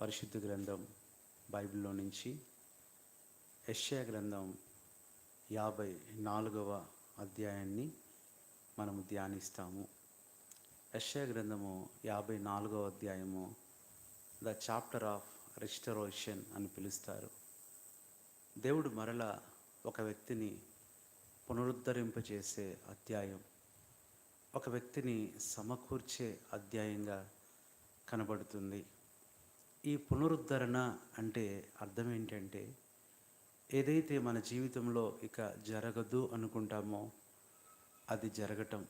పరిశుద్ధ గ్రంథం బైబిల్లో నుంచి యష్యా గ్రంథం యాభై నాలుగవ అధ్యాయాన్ని మనము ధ్యానిస్తాము. యష్యా గ్రంథము యాభై నాలుగవ అధ్యాయము ద చాప్టర్ ఆఫ్ రిస్టరోషన్ అని పిలుస్తారు. దేవుడు మరల ఒక వ్యక్తిని పునరుద్ధరింపజేసే అధ్యాయం ఒక వ్యక్తిని సమకూర్చే అధ్యాయంగా కనబడుతుంది. ఈ పునరుద్ధరణ అంటే అర్థం ఏంటంటే ఏదైతే మన జీవితంలో ఇక జరగదు అనుకుంటామో అది జరగటం.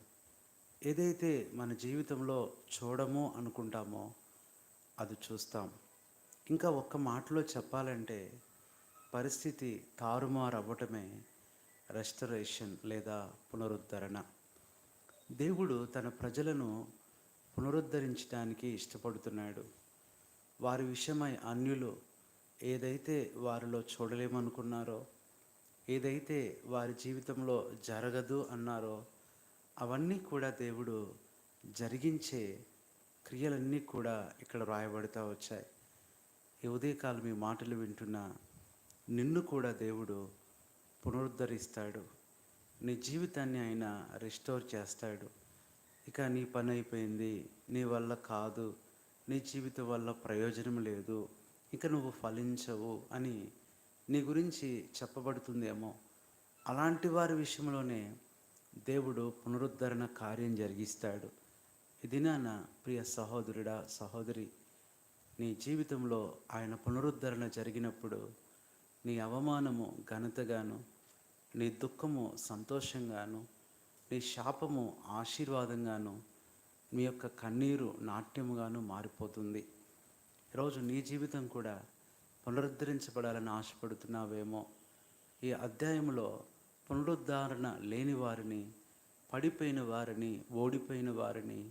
ఏదైతే మన జీవితంలో చూడము అనుకుంటామో అది చూస్తాం. ఇంకా ఒక్క మాటలో చెప్పాలంటే పరిస్థితి తారుమారు అవ్వటమే రెస్టరేషన్ లేదా పునరుద్ధరణ. దేవుడు తన ప్రజలను పునరుద్ధరించడానికి ఇష్టపడుతున్నాడు. వారి విషయమై అన్యులు ఏదైతే వారిలో చూడలేమనుకున్నారో ఏదైతే వారి జీవితంలో జరగదు అన్నారో అవన్నీ కూడా దేవుడు జరిగించే క్రియలన్నీ కూడా ఇక్కడ రాయబడుతూ వచ్చాయి. ఈ ఉదయకాలం ఈ మాటలు వింటున్న నిన్ను కూడా దేవుడు పునరుద్ధరిస్తాడు. నీ జీవితాన్ని ఆయన రిస్టోర్ చేస్తాడు. ఇక నీ పని అయిపోయింది నీ వల్ల కాదు నీ జీవితం వల్ల ప్రయోజనం లేదు ఇక నువ్వు ఫలించవు అని నీ గురించి చెప్పబడుతుందేమో. అలాంటి వారి విషయంలోనే దేవుడు పునరుద్ధరణ కార్యం జరిగిస్తాడు. ఇది నాన్న ప్రియ సహోదరుడా సహోదరి నీ జీవితంలో ఆయన పునరుద్ధరణ జరిగినప్పుడు నీ అవమానము ఘనతగాను నీ దుఃఖము సంతోషంగాను నీ శాపము ఆశీర్వాదంగాను మీ యొక్క కన్నీరు నాట్యముగాను మారిపోతుంది. ఈరోజు నీ జీవితం కూడా పునరుద్ధరించబడాలని ఆశపడుతున్నావేమో. ఈ అధ్యాయంలో పునరుద్ధరణ లేని వారిని పడిపోయిన వారిని ఓడిపోయిన వారిని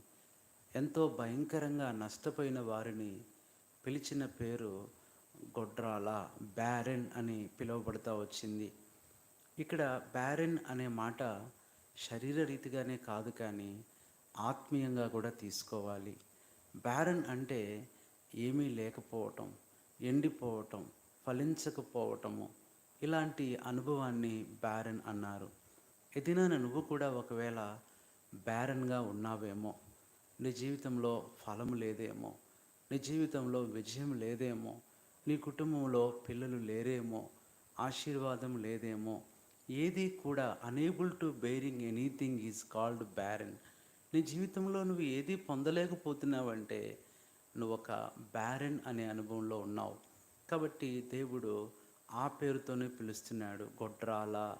ఎంతో భయంకరంగా నష్టపోయిన వారిని పిలిచిన పేరు గొడ్రాల బ్యారెన్ అని పిలువబడతా వచ్చింది. ఇక్కడ బ్యారెన్ అనే మాట శరీర రీతిగానే కాదు కానీ ఆత్మీయంగా కూడా తీసుకోవాలి. బ్యారన్ అంటే ఏమీ లేకపోవటం ఎండిపోవటం ఫలించకపోవటము. ఇలాంటి అనుభవాన్ని బ్యారన్ అన్నారు. ఎదినాన నువ్వు కూడా ఒకవేళ బ్యారన్గా ఉన్నావేమో నీ జీవితంలో ఫలం లేదేమో నీ జీవితంలో విజయం లేదేమో నీ కుటుంబంలో పిల్లలు లేరేమో ఆశీర్వాదం లేదేమో ఏది కూడా unable to bearing anything is called barren. నీ జీవితంలో నువ్వు ఏది పొందలేకపోతున్నావంటే నువ్వు ఒక బ్యారెన్ అనే అనుభవంలో ఉన్నావు. కాబట్టి దేవుడు ఆ పేరుతోనే పిలుస్తున్నాడు గొడ్రాల.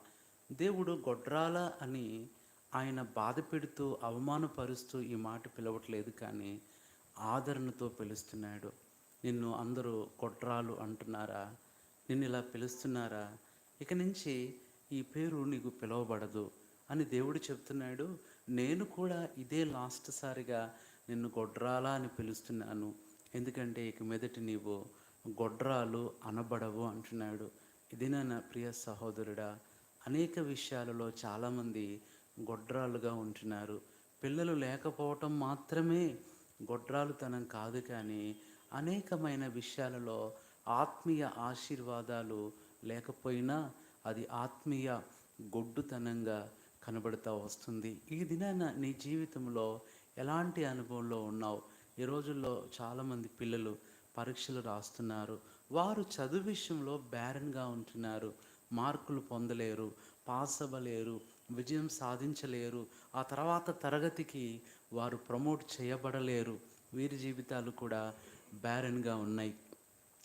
దేవుడు గొడ్రాల అని ఆయన బాధ పెడుతూ అవమానపరుస్తూ ఈ మాట పిలవట్లేదు కానీ ఆదరణతో పిలుస్తున్నాడు. నిన్ను అందరూ గొడ్రాలు అంటున్నారా? నిన్ను ఇలా పిలుస్తున్నారా? ఇక నుంచి ఈ పేరు నీకు పిలువబడదు అని దేవుడు చెప్తున్నాడు. నేను కూడా ఇదే లాస్ట్ సారిగా నిన్ను గొడ్రాలా అని పిలుస్తున్నాను. ఎందుకంటే ఇక మీదటి నీవు గొడ్రాలు అనబడవు అంటున్నాడు. ఇది నా ప్రియ సహోదరుడా అనేక విషయాలలో చాలామంది గొడ్రాలుగా ఉంటున్నారు. పిల్లలు లేకపోవటం మాత్రమే గొడ్రాలుతనం కాదు కానీ అనేకమైన విషయాలలో ఆత్మీయ ఆశీర్వాదాలు లేకపోయినా అది ఆత్మీయ గొడ్డుతనంగా కనబడుతూ వస్తుంది. ఈ దినాన నీ జీవితంలో ఎలాంటి అనుభవంలో ఉన్నావు? ఈ రోజుల్లో చాలామంది పిల్లలు పరీక్షలు రాస్తున్నారు. వారు చదువు విషయంలో బ్యారన్గా ఉంటున్నారు. మార్కులు పొందలేరు పాస్ అవ్వలేరు విజయం సాధించలేరు. ఆ తర్వాత తరగతికి వారు ప్రమోట్ చేయబడలేరు. వీరి జీవితాలు కూడా బ్యారన్గా ఉన్నాయి.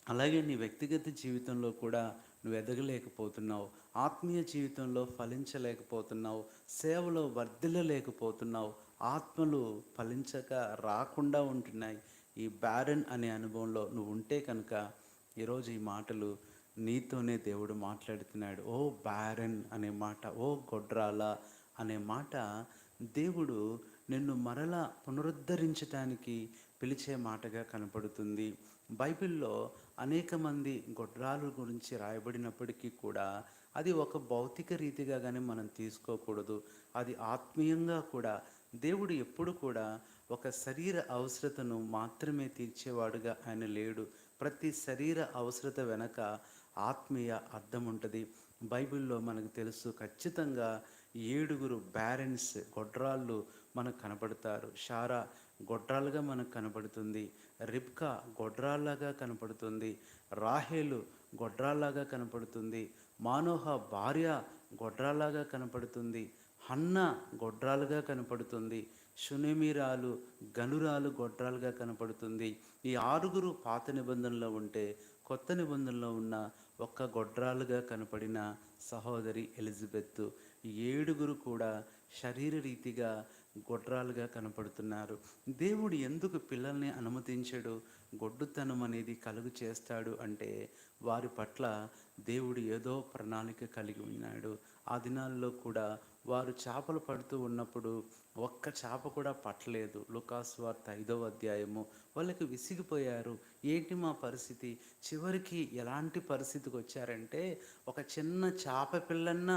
అలాగే నీ వ్యక్తిగత జీవితంలో కూడా నువ్వు ఎదగలేకపోతున్నావు. ఆత్మీయ జీవితంలో ఫలించలేకపోతున్నావు. సేవలో వర్ధిల్లలేకపోతున్నావు. ఆత్మలు ఫలించక రాకుండా ఉంటున్నాయి. ఈ బ్యారన్ అనే అనుభవంలో నువ్వు ఉంటే కనుక ఈరోజు ఈ మాటలు నీతోనే దేవుడు మాట్లాడుతున్నాడు. ఓ బ్యారన్ అనే మాట ఓ గొడ్రాల అనే మాట దేవుడు నిన్ను మరలా పునరుద్ధరించటానికి పిలిచే మాటగా కనపడుతుంది. బైబిల్లో అనేక మంది గొడ్రాలు గురించి రాయబడినప్పటికీ కూడా అది ఒక భౌతిక రీతిగా కానీ మనం తీసుకోకూడదు. అది ఆత్మీయంగా కూడా దేవుడు ఎప్పుడు కూడా ఒక శరీర అవసరతను మాత్రమే తీర్చేవాడుగా ఆయన లేడు. ప్రతి శరీర అవసరత వెనక ఆత్మీయ అర్థం ఉంటుంది. బైబిల్లో మనకు తెలుసు ఖచ్చితంగా ఏడుగురు బ్యారెన్స్ గొడ్రాళ్ళు మనకు కనపడతారు. షారా గొడ్రాలుగా మనకు కనపడుతుంది. రిబ్కా గొడ్రాల్లాగా కనపడుతుంది. రాహేలు గొడ్రాల్లాగా కనపడుతుంది. మానోహ భార్య గొడ్రాల్లాగా కనపడుతుంది. హన్న గొడ్రాలుగా కనపడుతుంది. షునేమిరాలు గనురాలు గొడ్రాలుగా కనపడుతుంది. ఈ ఆరుగురు పాత నిబంధనలో ఉంటే కొత్త నిబంధనలో ఉన్న ఒక్క గొడ్రాలుగా కనపడిన సహోదరి ఎలిజబెత్ ఏడుగురు కూడా శరీర రీతిగా గొడ్రాలుగా కనపడుతున్నారు. దేవుడు ఎందుకు పిల్లల్ని అనుమతించడు? గొడ్డుతనం అనేది కలుగు చేస్తాడు అంటే వారి పట్ల దేవుడు ఏదో ప్రణాళిక కలిగి ఉన్నాడు. ఆ దినాల్లో కూడా వారు చేపలు పడుతూ ఉన్నప్పుడు ఒక్క చేప కూడా పట్టలేదు. లుకాస్ వార్త ఐదవ అధ్యాయము. వాళ్ళకి విసిగిపోయారు. ఏంటి మా పరిస్థితి? చివరికి ఎలాంటి పరిస్థితికి వచ్చారంటే ఒక చిన్న చేప పిల్లన్న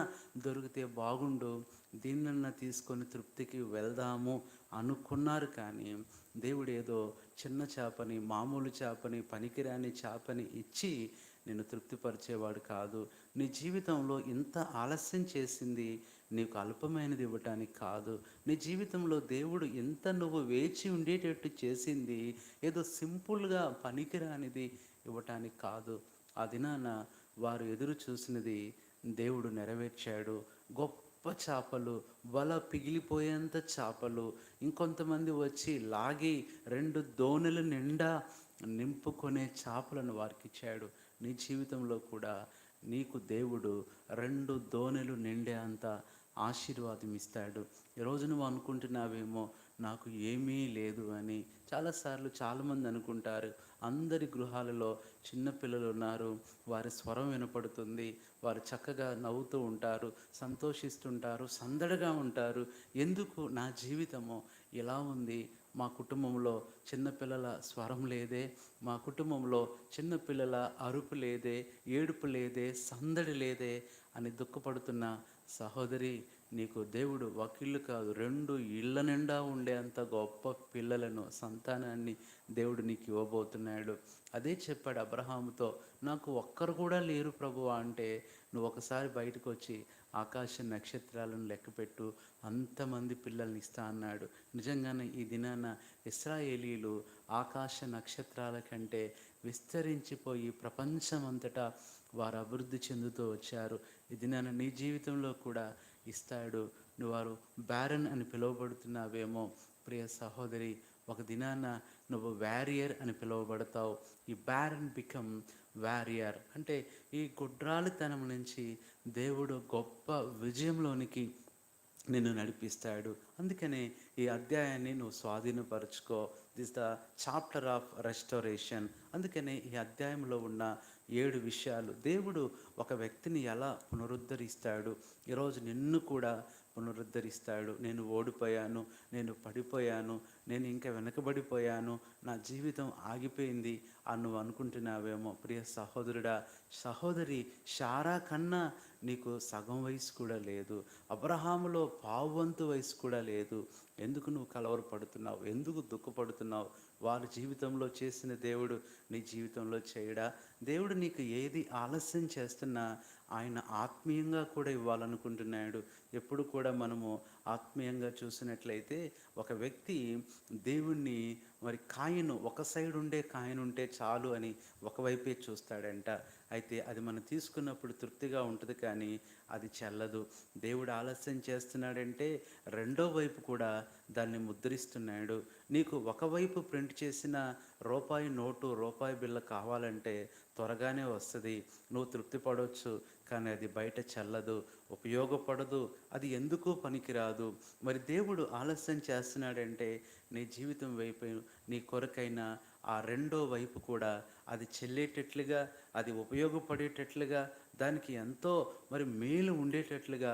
దొరికితే బాగుండు. దీన్నన్నా తీసుకొని తృప్తికి వెళ్దాము అనుకున్నారు కానీ దేవుడు ఏదో చిన్న చేపని మామూలు చేపని పనికిరాని చేపని ఇచ్చి నేను తృప్తిపరిచేవాడు కాదు. నీ జీవితంలో ఇంత ఆలస్యం చేసింది నీకు అల్పమైనది ఇవ్వటానికి కాదు. నీ జీవితంలో దేవుడు ఎంత నువ్వు వేచి ఉండేటట్టు చేసింది ఏదో సింపుల్గా పనికిరానిది ఇవ్వటానికి కాదు. ఆ దినాన వారు ఎదురు చూసినది దేవుడు నెరవేర్చాడు. గొప్ప చేపలు వల పిగిలిపోయేంత చేపలు. ఇంకొంతమంది వచ్చి లాగి రెండు దోణుల నిండా నింపుకునే చేపలను వారికి ఇచ్చాడు. నీ జీవితంలో కూడా నీకు దేవుడు రెండు దోణెలు నిండే అంత ఆశీర్వాదం ఇస్తాడు. ఈరోజు నువ్వు అనుకుంటున్నావేమో నాకు ఏమీ లేదు అని చాలాసార్లు చాలామంది అనుకుంటారు. అందరి గృహాలలో చిన్నపిల్లలు ఉన్నారు వారి స్వరం వినపడుతుంది వారు చక్కగా నవ్వుతూ ఉంటారు సంతోషిస్తుంటారు సందడిగా ఉంటారు. ఎందుకు నా జీవితము ఇలా ఉంది? మా కుటుంబంలో చిన్నపిల్లల స్వరం లేదే మా కుటుంబంలో చిన్నపిల్లల అరుపు లేదే ఏడుపు లేదే సందడి లేదే అని దుఃఖపడుతున్న సహోదరి నీకు దేవుడు వకీళ్ళు కాదు రెండు ఇళ్ళ నిండా ఉండే అంత గొప్ప పిల్లలను సంతానాన్ని దేవుడు నీకు ఇవ్వబోతున్నాడు. అదే చెప్పాడు అబ్రహాముతో నాకు ఒక్కరు కూడా లేరు ప్రభువా అంటే నువ్వు ఒకసారి బయటకు వచ్చి ఆకాశ నక్షత్రాలను లెక్కపెట్టు అంతమంది పిల్లల్ని ఇస్తా అన్నాడు. నిజంగానే ఈ దినాన ఇస్రాయేలీలు ఆకాశ నక్షత్రాల కంటే విస్తరించిపోయి ప్రపంచమంతటా వారు అభివృద్ధి చెందుతూ వచ్చారు. ఈ దినాన నీ జీవితంలో కూడా ఇస్తాడు. నువ్వు వారు బ్యారన్ అని పిలువబడుతున్నావేమో. ప్రియ సహోదరి ఒక దినాన నువ్వు వ్యారియర్ అని పిలువబడతావు. ఈ బ్యారన్ బికమ్ వ్యారియర్ అంటే ఈ గుడ్రాలితనం నుంచి దేవుడు గొప్ప విజయంలోనికి నిన్ను నడిపిస్తాడు. అందుకనే ఈ అధ్యాయాన్ని నువ్వు స్వాధీనపరచుకో. This the chapter of restoration అందుకనే ఈ అధ్యాయంలో ఉన్న ఏడు విషయాలు. దేవుడు ఒక వ్యక్తిని ఎలా పునరుద్ధరిస్తాడు? ఈరోజు నిన్ను కూడా పునరుద్ధరిస్తాడు. నేను ఓడిపోయాను నేను పడిపోయాను నేను ఇంకా వెనకబడిపోయాను నా జీవితం ఆగిపోయింది అని నువ్వు అనుకుంటున్నావేమో. ప్రియ సహోదరుడా సహోదరి షారా కన్నా నీకు సగం వయసు కూడా లేదు. అబ్రహాములో పావువంతు వయసు కూడా లేదు. ఎందుకు నువ్వు కలవరపడుతున్నావు? ఎందుకు దుఃఖపడుతున్నావు? వారి జీవితంలో చేసిన దేవుడు నీ జీవితంలో చేయడా? దేవుడు నీకు ఏది ఆలస్యం చేస్తున్నా ఆయన ఆత్మీయంగా కూడా ఇవ్వాలనుకుంటున్నాడు. ఎప్పుడు కూడా మనము ఆత్మీయంగా చూసినట్లయితే ఒక వ్యక్తి దేవుణ్ణి మరి కాయను ఒక సైడ్ ఉండే కాయను ఉంటే చాలు అని ఒకవైపే చూస్తాడంట. అయితే అది మనం తీసుకున్నప్పుడు తృప్తిగా ఉంటుంది కానీ అది చెల్లదు. దేవుడు ఆలస్యం చేస్తున్నాడంటే రెండో వైపు కూడా దాన్ని ముద్రిస్తున్నాడు. నీకు ఒకవైపు ప్రింట్ చేసిన రూపాయి నోటు రూపాయి బిల్ల కావాలంటే త్వరగానే వస్తుంది. నువ్వు తృప్తి పడవచ్చు కానీ అది బయట చల్లదు ఉపయోగపడదు అది ఎందుకో పనికిరాదు. మరి దేవుడు ఆలస్యం చేస్తున్నాడంటే నీ జీవితం వైపు నీ కొరకైన ఆ రెండో వైపు కూడా అది చెల్లేటట్లుగా అది ఉపయోగపడేటట్లుగా దానికి ఎంతో మరి మేలు ఉండేటట్లుగా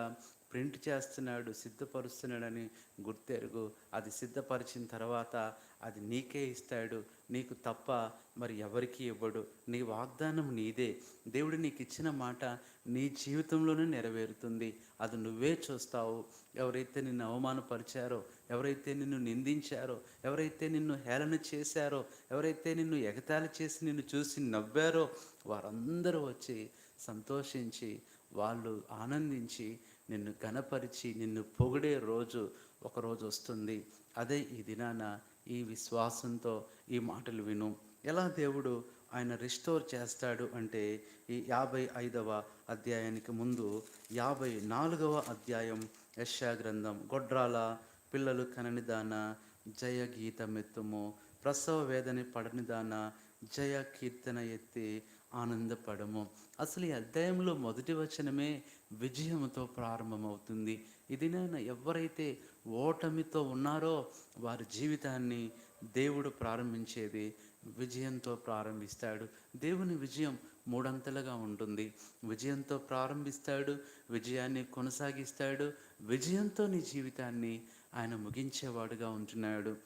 ప్రింట్ చేస్తున్నాడు సిద్ధపరుస్తున్నాడని గుర్తెరుగు. అది సిద్ధపరిచిన తర్వాత అది నీకే ఇస్తాడు నీకు తప్ప మరి ఎవరికి ఇవ్వడు. నీ వాగ్దానం నీదే. దేవుడు నీకు ఇచ్చిన మాట నీ జీవితంలోనే నెరవేరుతుంది. అది నువ్వే చూస్తావు. ఎవరైతే నిన్ను అవమానపరిచారో ఎవరైతే నిన్ను నిందించారో ఎవరైతే నిన్ను హేళన చేశారో ఎవరైతే నిన్ను ఎగతాళి చేసి నిన్ను చూసి నవ్వారో వారందరూ వచ్చి సంతోషించి వాళ్ళు ఆనందించి నిన్ను గనపరిచి నిన్ను పొగిడే రోజు ఒకరోజు వస్తుంది. అదే ఈ దినాన ఈ విశ్వాసంతో ఈ మాటలు విను. ఎలా దేవుడు ఆయన రిస్టోర్ చేస్తాడు అంటే ఈ యాభై ఐదవ అధ్యాయానికి ముందు యాభై నాలుగవ అధ్యాయం యశా గ్రంథం. గొడ్రాల పిల్లలు కననిదాన జయ గీతమెత్తుము. ప్రసవ వేదని పడనిదాన జయ కీర్తన ఎత్తి ఆనందపడము. అసలు ఈ అధ్యాయంలో మొదటి వచనమే విజయంతో ప్రారంభమవుతుంది. ఇది నేను ఎవరైతే ఓటమితో ఉన్నారో వారి జీవితాన్ని దేవుడు ప్రారంభించేది విజయంతో ప్రారంభిస్తాడు. దేవుని విజయం మూడంతలుగా ఉంటుంది. విజయంతో ప్రారంభిస్తాడు విజయాన్ని కొనసాగిస్తాడు విజయంతో నీ జీవితాన్ని ఆయన ముగించేవాడుగా ఉంటున్నాడు.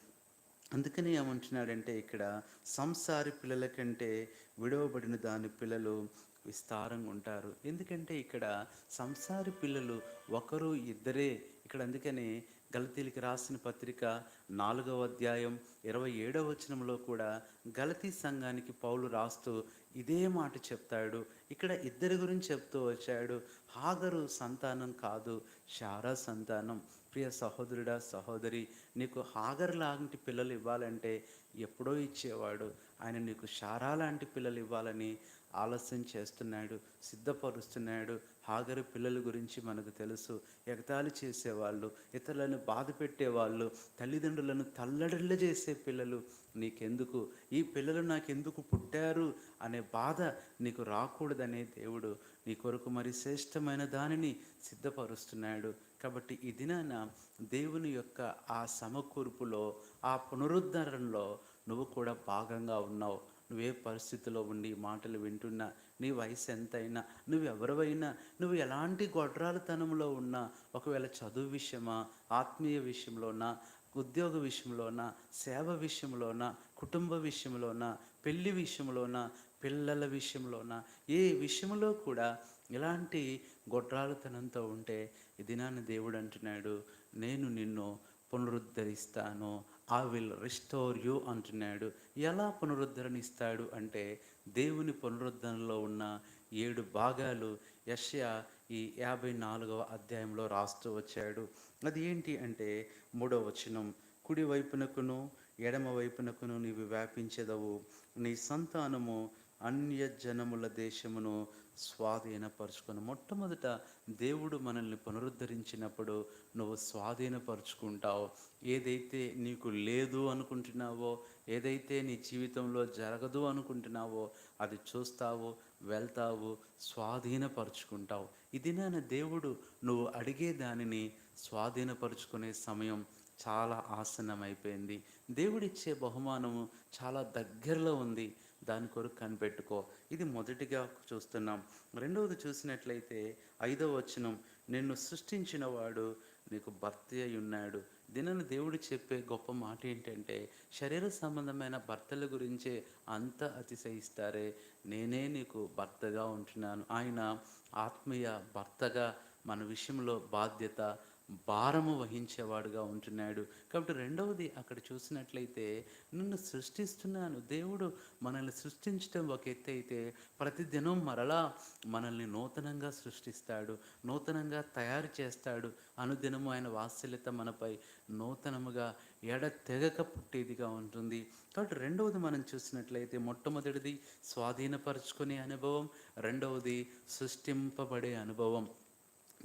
అందుకని ఏమంటున్నాడంటే ఇక్కడ సంసారి పిల్లల కంటే విడవబడిన దాని పిల్లలు విస్తారంగా ఉంటారు. ఎందుకంటే ఇక్కడ సంసారి పిల్లలు ఒకరు ఇద్దరే. ఇక్కడ అందుకని గలతీలకి రాసిన పత్రిక నాలుగవ అధ్యాయం ఇరవై ఏడవ వచనంలో కూడా గలతీ సంఘానికి పౌలు రాస్తూ ఇదే మాట చెప్తాడు. ఇక్కడ ఇద్దరి గురించి చెప్తూ వచ్చాడు. హాగరు సంతానం కాదు శారా సంతానం. ప్రియ సహోదరుడా సహోదరి నీకు హాగర్ లాంటి పిల్లలు ఇవ్వాలంటే ఎప్పుడో ఇచ్చేవాడు. ఆయన నీకు శారా లాంటి పిల్లలు ఇవ్వాలని ఆలస్యం చేస్తున్నాడు సిద్ధపరుస్తున్నాడు హాగరు పిల్లల గురించి మనకు తెలుసు. ఎగతాళి చేసేవాళ్ళు ఇతరులను బాధ పెట్టేవాళ్ళు తల్లిదండ్రులను తల్లడిల్ల చేసే పిల్లలు. నీకెందుకు? ఈ పిల్లలు నాకెందుకు పుట్టారు? అనే బాధ నీకు రాకూడదనే దేవుడు. నీ కొరకు మరి శ్రేష్టమైన దానిని సిద్ధపరుస్తున్నాడు. కాబట్టి ఈ దినాన దేవుని యొక్క ఆ సమకూర్పులో ఆ పునరుద్ధరణలో నువ్వు కూడా భాగంగా ఉన్నావు. నువ్వే పరిస్థితిలో ఉండి మాటలు వింటున్నా. నీ వయసు ఎంతైనా నువ్వు ఎవరివైనా నువ్వు ఎలాంటి గొడ్రాలతనంలో ఉన్నా ఒకవేళ చదువు విషయమా ఆత్మీయ విషయంలోనా ఉద్యోగ విషయంలోనా సేవ విషయంలోనా కుటుంబ విషయంలోనా పెళ్ళి విషయంలోనా పిల్లల విషయంలోనా ఏ విషయంలో కూడా ఇలాంటి గొడ్రాలతనంతో ఉంటే ఇది దినాన్ని దేవుడు అంటున్నాడు నేను నిన్ను పునరుద్ధరిస్తాను ఐ విల్ రిస్టోర్ యూ అంటున్నాడు. ఎలా పునరుద్ధరణిస్తాడు అంటే దేవుని పునరుద్ధరణలో ఉన్న ఏడు భాగాలు యష్యా ఈ యాభై నాలుగవ అధ్యాయంలో రాస్తూ వచ్చాడు. అది ఏంటి అంటే మూడవ వచనం కుడి వైపునకును ఎడమ వైపునకును నీవు వ్యాపించెదవు. నీ సంతానము అన్య జనముల దేశమును స్వాధీనపరుచుకొని మొట్టమొదట దేవుడు మనల్ని పునరుద్ధరించినప్పుడు నువ్వు స్వాధీనపరుచుకుంటావు. ఏదైతే నీకు లేదు అనుకుంటున్నావో ఏదైతే నీ జీవితంలో జరగదు అనుకుంటున్నావో అది చూస్తావు వెళ్తావు స్వాధీనపరుచుకుంటావు. ఇది నేను దేవుడు నువ్వు అడిగే దానిని స్వాధీనపరుచుకునే సమయం చాలా ఆసన్నమైపోయింది. దేవుడిచ్చే బహుమానము చాలా దగ్గరలో ఉంది. దాని కొరకు కనిపెట్టుకో. ఇది మొదటిగా చూస్తున్నాం. రెండవది చూసినట్లయితే ఐదవ వచనం నిన్ను సృష్టించిన వాడు నీకు భర్త అయి ఉన్నాడు. దీనిని దేవుడు చెప్పే గొప్ప మాట ఏంటంటే శరీర సంబంధమైన భర్తల గురించే అంత అతిశయిస్తారే. నేనే నీకు భర్తగా ఉంటున్నాను. ఆయన ఆత్మీయ భర్తగా మన విషయంలో బాధ్యత భారము వహించేవాడుగా ఉంటున్నాడు. కాబట్టి రెండవది అక్కడ చూసినట్లయితే నిన్ను సృష్టిస్తున్నాను. దేవుడు మనల్ని సృష్టించడం ఒక ఎత్తు అయితే ప్రతిదినం మరలా మనల్ని నూతనంగా సృష్టిస్తాడు. నూతనంగా తయారు చేస్తాడు. అనుదినము ఆయన వాత్సల్యత మనపై నూతనముగా ఎడ తెగక పుట్టేదిగా ఉంటుంది. కాబట్టి రెండవది మనం చూసినట్లయితే మొట్టమొదటిది స్వాధీనపరుచుకునే అనుభవం రెండవది సృష్టింపబడే అనుభవం.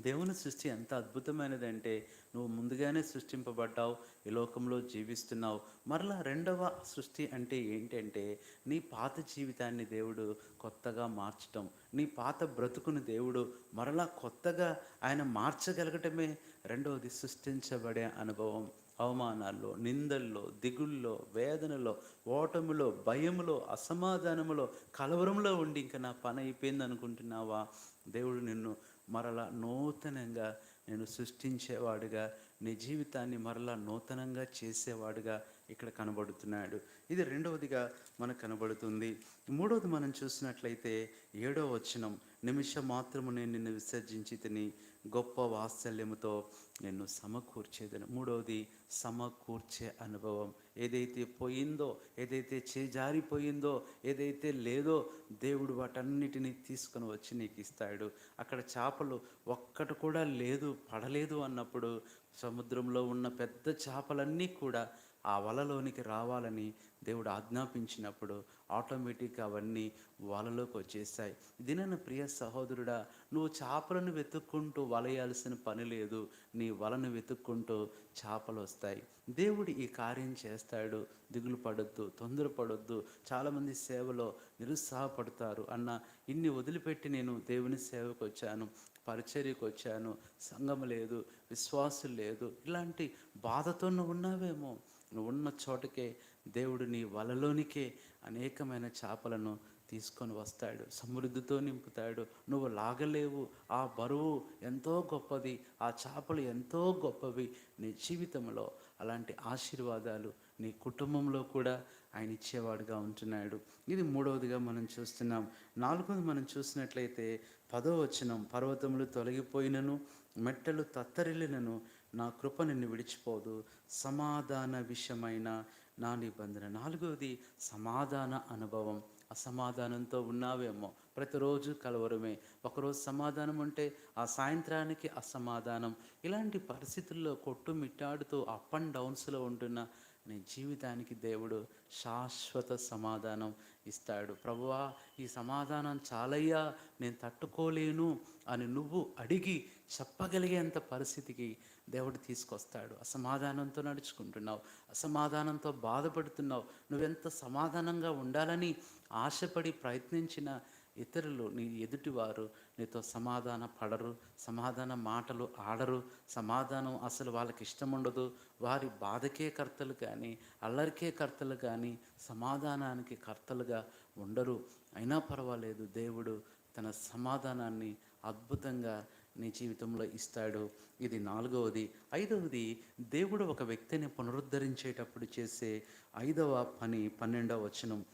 దేవుని సృష్టి ఎంత అద్భుతమైనదంటే నువ్వు ముందుగానే సృష్టింపబడ్డావు ఈ లోకంలో జీవిస్తున్నావు. మరలా రెండవ సృష్టి అంటే ఏంటంటే నీ పాత జీవితాన్ని దేవుడు కొత్తగా మార్చటం. నీ పాత బ్రతుకుని దేవుడు మరలా కొత్తగా ఆయన మార్చగలగటమే రెండవది సృష్టించబడే అనుభవం. అవమానాల్లో నిందల్లో దిగుల్లో వేదనలో ఓటములో భయములో అసమాధానములో కలవరంలో ఉండి ఇంకా నా పని అయిపోయింది అనుకుంటున్నావా దేవుడు నిన్ను మరలా నూతనంగా నేను సృష్టించేవాడుగా నీ జీవితాన్ని మరలా నూతనంగా చేసేవాడుగా ఇక్కడ కనబడుతున్నాడు. ఇది రెండవదిగా మనకు కనబడుతుంది. మూడవది మనం చూసినట్లయితే ఏడవ వచనం. నిమిషం మాత్రము నేను నిన్ను విసర్జించి తిని గొప్ప వాత్సల్యముతో నిన్ను సమకూర్చేదని. మూడవది సమకూర్చే అనుభవం. ఏదైతే పోయిందో ఏదైతే చేజారిపోయిందో ఏదైతే లేదో దేవుడు వాటన్నిటినీ తీసుకొని వచ్చి నీకు ఇస్తాడు. అక్కడ చేపలు ఒక్కటి కూడా లేదు పడలేదు అన్నప్పుడు సముద్రంలో ఉన్న పెద్ద చేపలన్నీ కూడా ఆ వలలోనికి రావాలని దేవుడు ఆజ్ఞాపించినప్పుడు ఆటోమేటిక్గా అవన్నీ వలలోకి వచ్చేసాయి దినన ప్రియ సహోదరుడా నువ్వు చేపలను వెతుక్కుంటూ వలయాల్సిన పని లేదు. నీ వలను వెతుక్కుంటూ చేపలు వస్తాయి. దేవుడు ఈ కార్యం చేస్తాడు. దిగులు పడొద్దు తొందరపడొద్దు. చాలామంది సేవలో నిరుత్సాహపడతారు. అన్న ఇన్ని వదిలిపెట్టి నేను దేవుని సేవకు వచ్చాను పరిచర్యకు వచ్చాను సంఘం లేదు విశ్వాసం లేదు. ఇలాంటి బాధతో నువ్వు ఉన్నావేమో? నువ్వు ఉన్న చోటకే దేవుడు నీ వలలోనికే అనేకమైన చేపలను తీసుకొని వస్తాడు. సమృద్ధితో నింపుతాడు. నువ్వు లాగలేవు. ఆ బరువు ఎంతో గొప్పది. ఆ చేపలు ఎంతో గొప్పవి నీ జీవితంలో. అలాంటి ఆశీర్వాదాలు నీ కుటుంబంలో కూడా ఆయన ఇచ్చేవాడుగా ఉంటున్నాడు. ఇది మూడవదిగా మనం చూస్తున్నాం. నాలుగవది మనం చూసినట్లయితే పదో వచనం పర్వతములు తొలగిపోయినను మెట్టలు తత్తరిల్లినను నా కృప నిన్ను విడిచిపోదు. సమాధాన విషయమైన నా నిబంధన. నాలుగవది సమాధాన అనుభవం. అసమాధానంతో ఉన్నావేమో ప్రతిరోజు కలవరమే. ఒకరోజు సమాధానం ఉంటే ఆ సాయంత్రానికి అసమాధానం. ఇలాంటి పరిస్థితుల్లో కొట్టుమిట్టాడుతూ అప్ అండ్ డౌన్స్లో ఉంటున్న నీ జీవితానికి దేవుడు శాశ్వత సమాధానం ఇస్తాడు. ప్రభువా ఈ సమాధానం చాలయ్యా నేను తట్టుకోలేను అని నువ్వు అడిగి చెప్పగలిగేంత పరిస్థితికి దేవుడు తీసుకొస్తాడు. అసమాధానంతో నడుచుకుంటున్నావు అసమాధానంతో బాధపడుతున్నావు నువ్వెంత సమాధానంగా ఉండాలని ఆశపడి ప్రయత్నించిన ఇతరులు నీ ఎదుటివారు నీతో సమాధాన పడరు సమాధాన మాటలు ఆడరు సమాధానం అసలు వాళ్ళకి ఇష్టం ఉండదు వారి బాధకే కర్తలు కానీ అల్లరికే కర్తలు కానీ సమాధానానికి కర్తలుగా ఉండరు. అయినా పర్వాలేదు దేవుడు తన సమాధానాన్ని అద్భుతంగా నీ జీవితంలో ఇస్తాడు. ఇది నాలుగవది. ఐదవది దేవుడు ఒక వ్యక్తిని పునరుద్ధరించేటప్పుడు చేసే ఐదవ పని పన్నెండవ వచనం.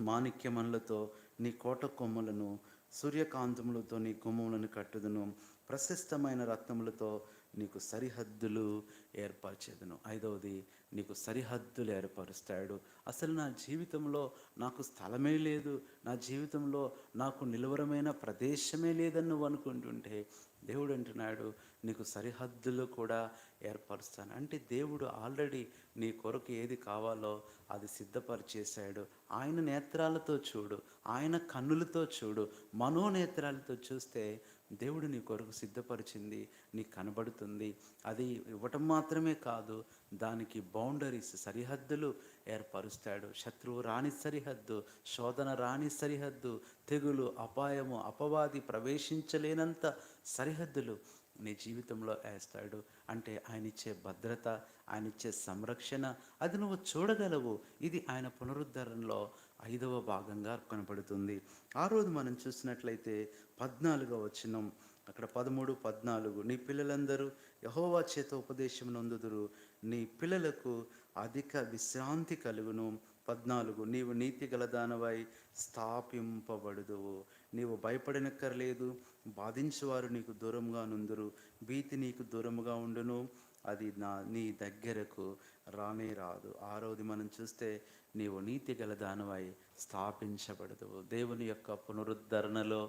మాణిక్యమనులతో నీ కోట కొమ్ములను సూర్యకాంతములతో నీ గుమ్మములను కట్టుదును. ప్రశస్తమైన రత్నములతో నీకు సరిహద్దులు ఏర్పరచేదను. ఐదవది నీకు సరిహద్దులు ఏర్పరుస్తాడు. అసలు నా జీవితంలో నాకు స్థలమే లేదు. నా జీవితంలో నాకు నిలవరమైన ప్రదేశమే లేదని నువ్వు అనుకుంటుంటే దేవుడు అంటున్నాడు నీకు సరిహద్దులు కూడా ఏర్పరుస్తాను. అంటే దేవుడు ఆల్రెడీ నీ కొరకు ఏది కావాలో అది సిద్ధపరిచేశాడు. ఆయన నేత్రాలతో చూడు ఆయన కన్నులతో చూడు మనోనేత్రాలతో చూస్తే దేవుడు నీ కొరకు సిద్ధపరిచింది నీకు కనబడుతుంది. అది ఇవ్వటం మాత్రమే కాదు దానికి బౌండరీస్ సరిహద్దులు ఏర్పరుస్తాడు. శత్రువు రాని సరిహద్దు శోధన రాని సరిహద్దు తెగులు అపాయము అపవాది ప్రవేశించలేనంత సరిహద్దులు నీ జీవితంలో వేస్తాడు. అంటే ఆయన ఇచ్చే భద్రత ఆయన ఇచ్చే సంరక్షణ అది నువ్వు చూడగలవు. ఇది ఆయన పునరుద్ధరణలో ఐదవ భాగంగా కనపడుతుంది. ఆ రోజు మనం చూసినట్లయితే పద్నాలుగవ వచనం అక్కడ పదమూడు పద్నాలుగు నీ పిల్లలందరూ యహోవా చేత ఉపదేశం నందుదురు. నీ పిల్లలకు అధిక విశ్రాంతి కలుగును. పద్నాలుగు నీవు నీతి గలదానవై స్థాపింపబడుదువు నీవు భయపడనక్కర్లేదు. బాధించేవారు నీకు దూరంగా నుందురు. భీతి నీకు దూరముగా ఉండును. అది నా నీ దగ్గరకు రానే రాదు. ఆ రోజు మనం చూస్తే నీవు నీతి గల దానవై స్థాపించబడదు. దేవుని యొక్క పునరుద్ధరణలో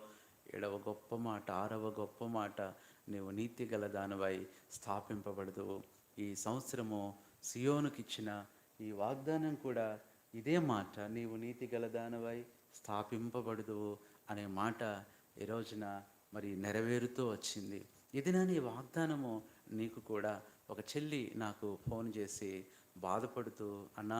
ఏడవ గొప్ప మాట ఆరవ గొప్ప మాట నీవు నీతి గల దానవై స్థాపింపబడదు. ఈ సంవత్సరము సియోనుకిచ్చిన ఈ వాగ్దానం కూడా ఇదే మాట నీవు నీతి గల దానవై స్థాపింపబడదు అనే మాట ఈ రోజున మరి నెరవేరుతూ వచ్చింది. ఇది నా నీ వాగ్దానము నీకు కూడా ఒక చెల్లి నాకు ఫోన్ చేసి బాధపడుతూ అన్నా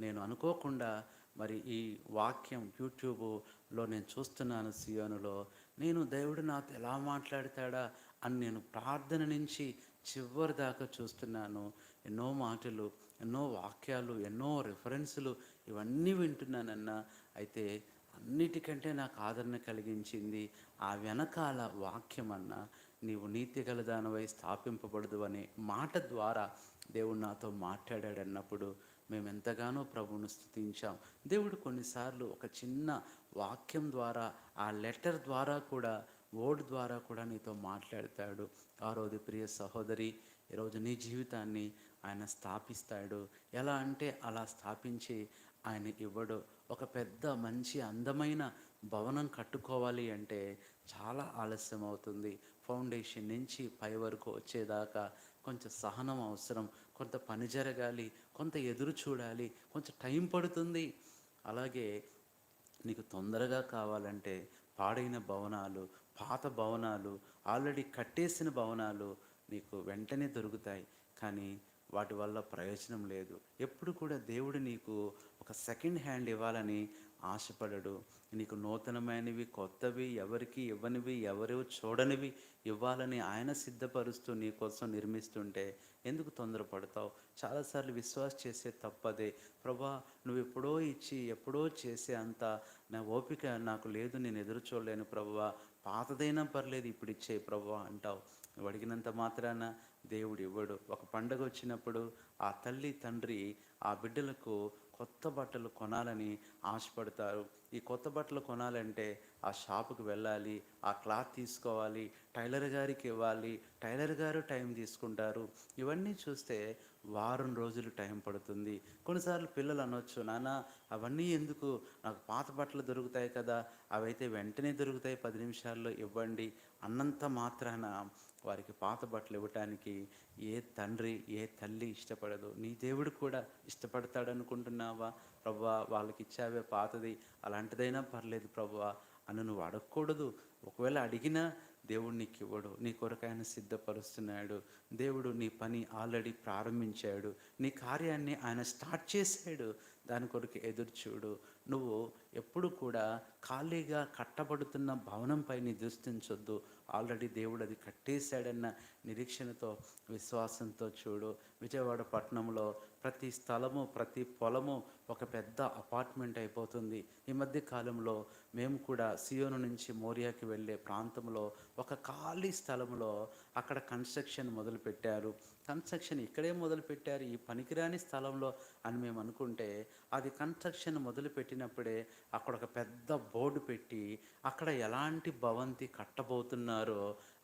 నేను అనుకోకుండా మరి ఈ వాక్యం యూట్యూబ్లో నేను చూస్తున్నాను సియోనులో. నేను దేవుడు నాతో ఎలా మాట్లాడతాడా? అని నేను ప్రార్థన నుంచి చివరి దాకా చూస్తున్నాను. ఎన్నో మాటలు ఎన్నో వాక్యాలు ఎన్నో రిఫరెన్సులు ఇవన్నీ వింటున్నానన్నా. అయితే అన్నిటికంటే నాకు ఆదరణ కలిగించింది ఆ వెనకాల వాక్యం అన్న నీవు నీతి గలదానవై స్థాపింపబడదు అనే మాట ద్వారా దేవుడు నాతో మాట్లాడాడన్నప్పుడు మేము ఎంతగానో ప్రభువును స్థుతించాం దేవుడు కొన్నిసార్లు ఒక చిన్న వాక్యం ద్వారా ఆ లెటర్ ద్వారా కూడా ఓడ్ ద్వారా కూడా నీతో మాట్లాడతాడు. ఆ రోజు ప్రియ సహోదరి ఈరోజు నీ జీవితాన్ని ఆయన స్థాపిస్తాడు. ఎలా అంటే అలా స్థాపించి ఆయన ఇవ్వడు. ఒక పెద్ద మంచి అందమైన భవనం కట్టుకోవాలి అంటే చాలా ఆలస్యం అవుతుంది ఫౌండేషన్ నుంచి పై వరకు వచ్చేదాకా కొంచెం సహనం అవసరం కొంత పని జరగాలి కొంత ఎదురు చూడాలి కొంచెం టైం పడుతుంది. అలాగే నీకు తొందరగా కావాలంటే పాడైన భవనాలు పాత భవనాలు ఆల్రెడీ కట్టేసిన భవనాలు నీకు వెంటనే దొరుకుతాయి. కానీ వాటి వల్ల ప్రయోజనం లేదు. ఎప్పుడు కూడా దేవుడు నీకు ఒక సెకండ్ హ్యాండ్ ఇవ్వాలని ఆశపడడు. నీకు నూతనమైనవి కొత్తవి ఎవరికి ఇవ్వనివి ఎవరు చూడనివి ఇవ్వాలని ఆయన సిద్ధపరుస్తూ నీ కోసం నిర్మిస్తుంటే ఎందుకు తొందరపడతావు? చాలాసార్లు విశ్వాస చేసే తప్పదే. ప్రభా నువ్వు ఎప్పుడో ఇచ్చి ఎప్పుడో చేసే అంత నా ఓపిక నాకు లేదు నేను ఎదురు చూడలేను ప్రభా. పాతదైనా పర్లేదు ఇప్పుడు ఇచ్చే ప్రభా అంటావు. నువ్వు అడిగినంత మాత్రాన దేవుడు ఇవ్వడు. ఒక పండగ వచ్చినప్పుడు ఆ తల్లి తండ్రి ఆ బిడ్డలకు కొత్త బట్టలు కొనాలని ఆశపడతారు. ఈ కొత్త బట్టలు కొనాలంటే ఆ షాపుకి వెళ్ళాలి ఆ క్లాత్ తీసుకోవాలి టైలర్ గారికి ఇవ్వాలి టైలర్ గారు టైం తీసుకుంటారు. ఇవన్నీ చూస్తే వారం రోజులు టైం పడుతుంది. కొన్నిసార్లు పిల్లలు అనొచ్చు నాన్న అవన్నీ ఎందుకు? నాకు పాత బట్టలు దొరుకుతాయి కదా అవైతే వెంటనే దొరుకుతాయి పది నిమిషాల్లో ఇవ్వండి అన్నంత మాత్రాన వారికి పాత బట్టలు ఇవ్వటానికి ఏ తండ్రి ఏ తల్లి ఇష్టపడదు. నీ దేవుడు కూడా ఇష్టపడతాడు అనుకుంటున్నావా ప్రభా వాళ్ళకి ఇచ్చావే పాతది. అలాంటిదైనా పర్లేదు ప్రవ్వా అని నువ్వు అడగకూడదు. ఒకవేళ అడిగినా దేవుడు నీకు ఇవ్వడు నీ కొరకు ఆయన సిద్ధపరుస్తున్నాడు. దేవుడు నీ పని ఆల్రెడీ ప్రారంభించాడు. నీ కార్యాన్ని ఆయన స్టార్ట్ చేశాడు. దాని కొరకు ఎదురు చూడు నువ్వు ఎప్పుడు కూడా ఖాళీగా కట్టబడుతున్న భవనంపై నీ దృష్టించొద్దు. ఆల్రెడీ దేవుడు అది కట్టేశాడన్న నిరీక్షణతో విశ్వాసంతో చూడు. విజయవాడ పట్టణంలో ప్రతి స్థలము ప్రతి పొలము ఒక పెద్ద అపార్ట్మెంట్ అయిపోతుంది. ఈ మధ్య కాలంలో మేము కూడా సియోను నుంచి మోరియాకి వెళ్ళే ప్రాంతంలో ఒక ఖాళీ స్థలంలో అక్కడ కన్స్ట్రక్షన్ మొదలుపెట్టారు. కన్స్ట్రక్షన్ ఇక్కడే మొదలుపెట్టారు. ఈ పనికిరాని స్థలంలో అని మేము అనుకుంటే అది కన్స్ట్రక్షన్ మొదలుపెట్టినప్పుడే అక్కడ ఒక పెద్ద బోర్డు పెట్టి అక్కడ ఎలాంటి భవంతి కట్టబోతున్నారు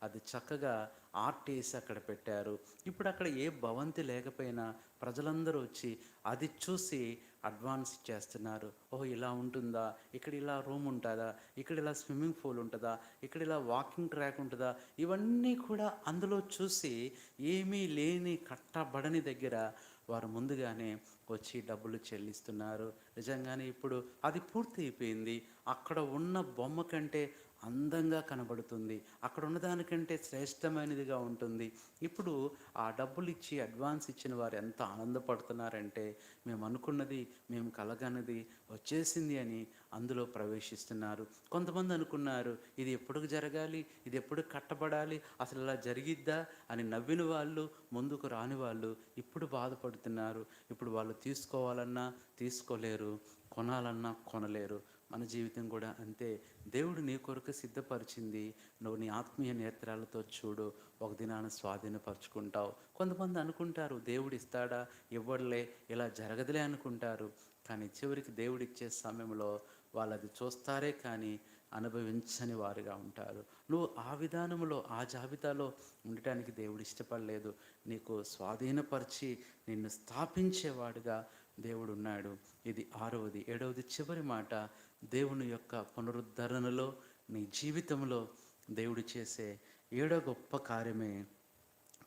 అది చక్కగా ఆర్ట్ వేసి అక్కడ పెట్టారు. ఇప్పుడు అక్కడ ఏ భవంతి లేకపోయినా ప్రజలందరూ వచ్చి అది చూసి అడ్వాన్స్ చేస్తున్నారు ఓహో ఇలా ఉంటుందా? ఇక్కడ ఇలా రూమ్ ఉంటుందా? ఇక్కడ ఇలా స్విమ్మింగ్ పూల్ ఉంటుందా? ఇక్కడ ఇలా వాకింగ్ ట్రాక్ ఉంటుందా? ఇవన్నీ కూడా అందులో చూసి ఏమీ లేని కట్టబడని దగ్గర వారు ముందుగానే వచ్చి డబ్బులు చెల్లిస్తున్నారు. నిజంగానే ఇప్పుడు అది పూర్తి అయిపోయింది అక్కడ ఉన్న బొమ్మ కంటే అందంగా కనబడుతుంది. అక్కడ ఉన్నదానికంటే శ్రేష్టమైనదిగా ఉంటుంది. ఇప్పుడు ఆ డబ్బులు ఇచ్చి అడ్వాన్స్ ఇచ్చిన వారు ఎంత ఆనందపడుతున్నారంటే మేము అనుకున్నది మేము కలగన్నది వచ్చేసింది అని అందులో ప్రవేశిస్తున్నారు. కొంతమంది అనుకున్నారు ఇది ఎప్పుడు జరగాలి ఇది ఎప్పుడు కట్టబడాలి అసలు ఇలా జరిగిద్దా అని నవ్విన వాళ్ళు ముందుకు రాని వాళ్ళు ఇప్పుడు బాధపడుతున్నారు. ఇప్పుడు వాళ్ళు తీసుకోవాలన్నా తీసుకోలేరు కొనాలన్నా కొనలేరు. మన జీవితం కూడా అంతే. దేవుడు నీ కొరకు సిద్ధపరిచింది. నువ్వు నీ ఆత్మీయ నేత్రాలతో చూడు. ఒక దినాన స్వాధీనపరుచుకుంటావు. కొంతమంది అనుకుంటారు దేవుడు ఇస్తాడా? ఇవ్వడలే. ఇలా జరగదులే అనుకుంటారు. కానీ చివరికి దేవుడు ఇచ్చే సమయంలో వాళ్ళు అది చూస్తారే కానీ అనుభవించని వారుగా ఉంటారు. నువ్వు ఆ విధానంలో ఆ జాబితాలో ఉండటానికి దేవుడు ఇష్టపడలేదు. నీకు స్వాధీనపరిచి నిన్ను స్థాపించేవాడుగా దేవుడు ఉన్నాడు. ఇది ఆరవది. ఏడవది చివరి మాట. దేవుని యొక్క పునరుద్ధరణలో నీ జీవితంలో దేవుడు చేసే ఏడో గొప్ప కార్యమే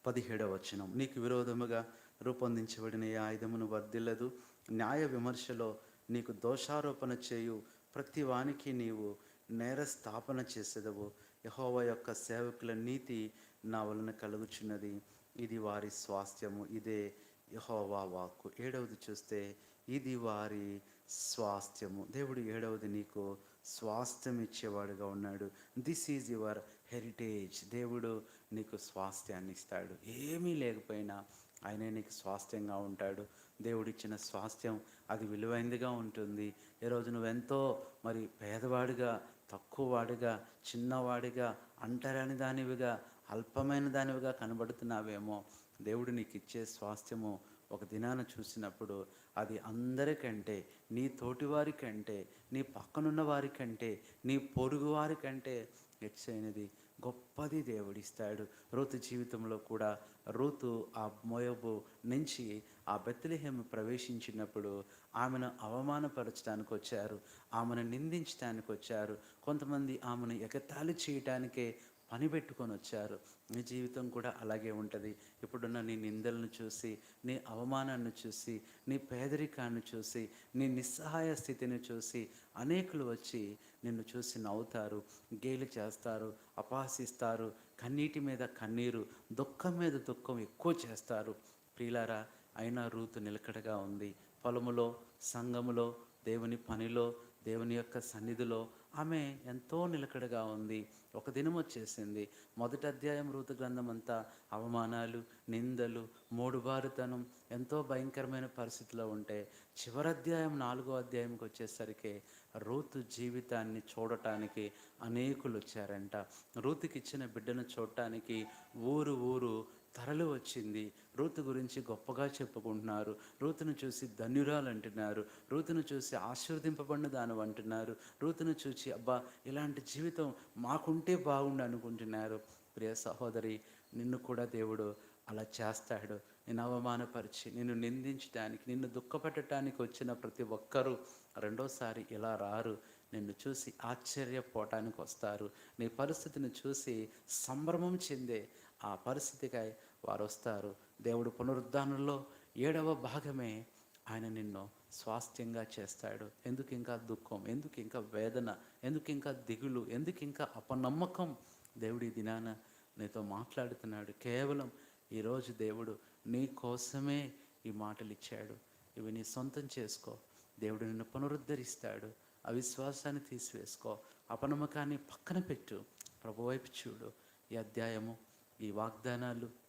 పదిహేడవ వచనం. నీకు విరోధముగా రూపొందించబడిన ఏ ఆయుధమును వర్ధిల్లదు. న్యాయ విమర్శలో నీకు దోషారోపణ చేయు. ప్రతి వానికి నీవు నేర స్థాపన చేసేదవు. యహోవ యొక్క సేవకుల నీతి నా వలన కలుగుచున్నది. ఇది వారి స్వాస్థ్యము. ఇదే యహోవా వాక్కు. ఏడవది చూస్తే ఇది వారి స్వాస్థ్యము. దేవుడు ఏడవది నీకు స్వాస్థ్యం ఇచ్చేవాడుగా ఉన్నాడు. దిస్ ఈజ్ యువర్ హెరిటేజ్ దేవుడు నీకు స్వాస్థ్యాన్ని ఇస్తాడు. ఏమీ లేకపోయినా ఆయనే నీకు స్వాస్థ్యంగా ఉంటాడు. దేవుడిచ్చిన స్వాస్థ్యం అది విలువైందిగా ఉంటుంది. ఈరోజు నువ్వెంతో మరి పేదవాడిగా తక్కువ వాడిగా చిన్నవాడిగా అంటరాని దానివిగా అల్పమైన దానివిగా కనబడుతున్నావేమో దేవుడు నీకు ఇచ్చే స్వాస్థ్యము ఒక దినాన చూసినప్పుడు అది అందరికంటే నీ తోటివారి కంటే నీ పక్కనున్న వారి కంటే నీ పొరుగు వారి కంటే హెచ్చైనది గొప్పది దేవుడిస్తాడు. రూతు జీవితంలో కూడా రూతు ఆ మోయబు నుంచి ఆ బెత్తలిహేమ ప్రవేశించినప్పుడు ఆమెను అవమానపరచడానికి వచ్చారు ఆమెను నిందించడానికి వచ్చారు కొంతమంది ఆమెను ఎగతాళి చేయటానికే పని పెట్టుకొని వచ్చారు. నీ జీవితం కూడా అలాగే ఉంటుంది. ఇప్పుడున్న నీ నిందలను చూసి నీ అవమానాన్ని చూసి నీ పేదరికాన్ని చూసి నీ నిస్సహాయ స్థితిని చూసి అనేకులు వచ్చి నిన్ను చూసి నవ్వుతారు గేలి చేస్తారు అపహసిస్తారు కన్నీటి మీద కన్నీరు దుఃఖం మీద దుఃఖం ఎక్కువ చేస్తారు. ప్రియులారా అయినా రూతు నిలకడగా ఉంది. పొలములో సంఘములో దేవుని పనిలో దేవుని యొక్క సన్నిధిలో ఆమె ఎంతో నిలకడగా ఉంది. ఒక దినం వచ్చేసింది. మొదటి అధ్యాయం రూతు గ్రంథం అంతా అవమానాలు నిందలు మూడుబారుతనం ఎంతో భయంకరమైన పరిస్థితిలో ఉంటే చివరి అధ్యాయం నాలుగో అధ్యాయంకి వచ్చేసరికి రూతు జీవితాన్ని చూడటానికి అనేకులు వచ్చారంట. రూతుకి ఇచ్చిన బిడ్డను చూడటానికి ఊరు ఊరు తరలి వచ్చింది. రూతు గురించి గొప్పగా చెప్పుకుంటున్నారు. రూతును చూసి ధన్యురాలు అంటున్నారు. రూతును చూసి ఆశీర్వదింపబడిన దాని అంటున్నారు. రూతును చూసి అబ్బా ఇలాంటి జీవితం మాకుంటే బాగుండు అనుకుంటున్నారు. ప్రియ సహోదరి నిన్ను కూడా దేవుడు అలా చేస్తాడు. నేను అవమానపరిచి నిన్ను నిందించడానికి నిన్ను దుఃఖపెట్టడానికి వచ్చిన ప్రతి ఒక్కరూ రెండోసారి ఇలా రారు. నిన్ను చూసి ఆశ్చర్యపోవటానికి వస్తారు. నీ పరిస్థితిని చూసి సంభ్రమం చెందే ఆ పరిస్థితికై వారు వస్తారు దేవుడు పునరుద్ధానంలో ఏడవ భాగమే ఆయన నిన్ను స్వాస్థ్యంగా చేస్తాడు. ఎందుకు ఇంకా దుఃఖం? ఎందుకు ఇంకా వేదన? ఎందుకు ఇంకా దిగులు? ఎందుకు ఇంకా అపనమ్మకం? దేవుడి దినాన నీతో మాట్లాడుతున్నాడు. కేవలం ఈరోజు దేవుడు నీ కోసమే ఈ మాటలు ఇచ్చాడు ఇవి నీ సొంతం చేసుకో. దేవుడు నిన్ను పునరుద్ధరిస్తాడు. అవిశ్వాసాన్ని తీసివేసుకో. అపనమ్మకాన్ని పక్కన పెట్టు. ప్రభు వైపు చూడు. ఈ అధ్యాయము ఈ వాగ్దానాలు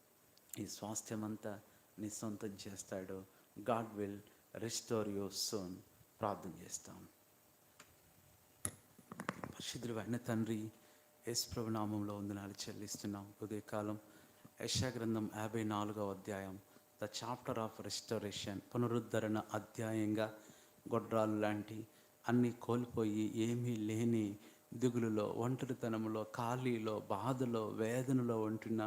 ఈ స్వాస్థ్యమంతా నీ సొంతం చేస్తాడు. God will restore your son. ప్రార్థన చేస్తాం. పరిశుద్ధులు అయిన తండ్రి యేసుప్రభు నామంలో వందనాలు చెల్లిస్తున్నాం. ఉదయకాలం యశాగ్రంథం యాభై నాలుగవ అధ్యాయం ద చాప్టర్ ఆఫ్ రెస్టోరేషన్ పునరుద్ధరణ అధ్యాయంగా గొడ్రాలు లాంటి అన్నీ కోల్పోయి ఏమీ లేని దిగులులో ఒంటరితనంలో ఖాళీలో బాధలో వేదనలో ఉంటున్న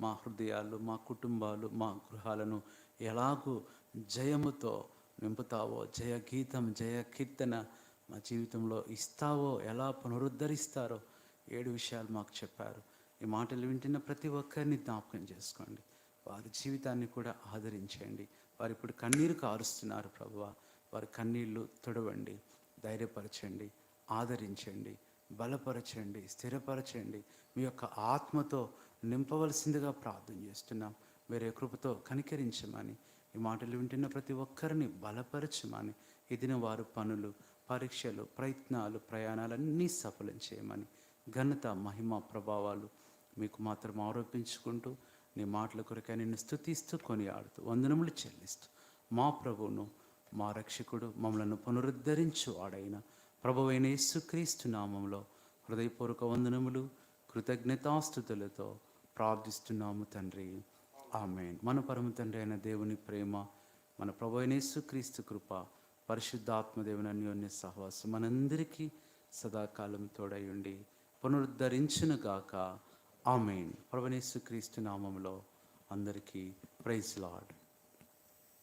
మా హృదయాలు మా కుటుంబాలు మా గృహాలను ఎలాగూ జయముతో నింపుతావో జయ గీతం జయ కీర్తన మా జీవితంలో ఇస్తావో ఎలా పునరుద్ధరిస్తారో ఏడు విషయాలు మాకు చెప్పారు. ఈ మాటలు వింటున్న ప్రతి ఒక్కరిని జ్ఞాపకం చేసుకోండి. వారి జీవితాన్ని కూడా ఆదరించండి. వారు ఇప్పుడు కన్నీరు కారుస్తున్నారు ప్రభువ. వారి కన్నీళ్ళు తుడవండి ధైర్యపరచండి ఆదరించండి బలపరచండి స్థిరపరచండి. మీ యొక్క ఆత్మతో నింపవలసిందిగా ప్రార్థన చేస్తున్నాం. వేరే కృపతో కనికరించమని ఈ మాటలు వింటున్న ప్రతి ఒక్కరిని బలపరచమని ఇదిన వారు పనులు పరీక్షలు ప్రయత్నాలు ప్రయాణాలన్నీ సఫలం చేయమని ఘనత మహిమ ప్రభావాలు మీకు మాత్రం ఆరోపించుకుంటూ నీ మాటల కొరకే నిన్ను స్థుతిస్తూ కొనియాడుతూ వందనములు చెల్లిస్తూ మా ప్రభువును మా రక్షకుడు మమ్మలను పునరుద్ధరించు వాడైన ప్రభువైన యేసుక్రీస్తు నామంలో హృదయపూర్వక వందనములు కృతజ్ఞతాస్థుతులతో ప్రార్థిస్తున్నాము తండ్రి. ఆమె మన పరమ తండ్రి అయిన దేవుని ప్రేమ మన ప్రభు క్రీస్తు కృప పరిశుద్ధాత్మదేవుని అన్యోన్య సహవాసం మనందరికీ సదాకాలం తోడై ఉండి గాక ఆమెన్ ప్రభనేసు క్రీస్తు నామంలో అందరికీ ప్రైజ్ లాడ్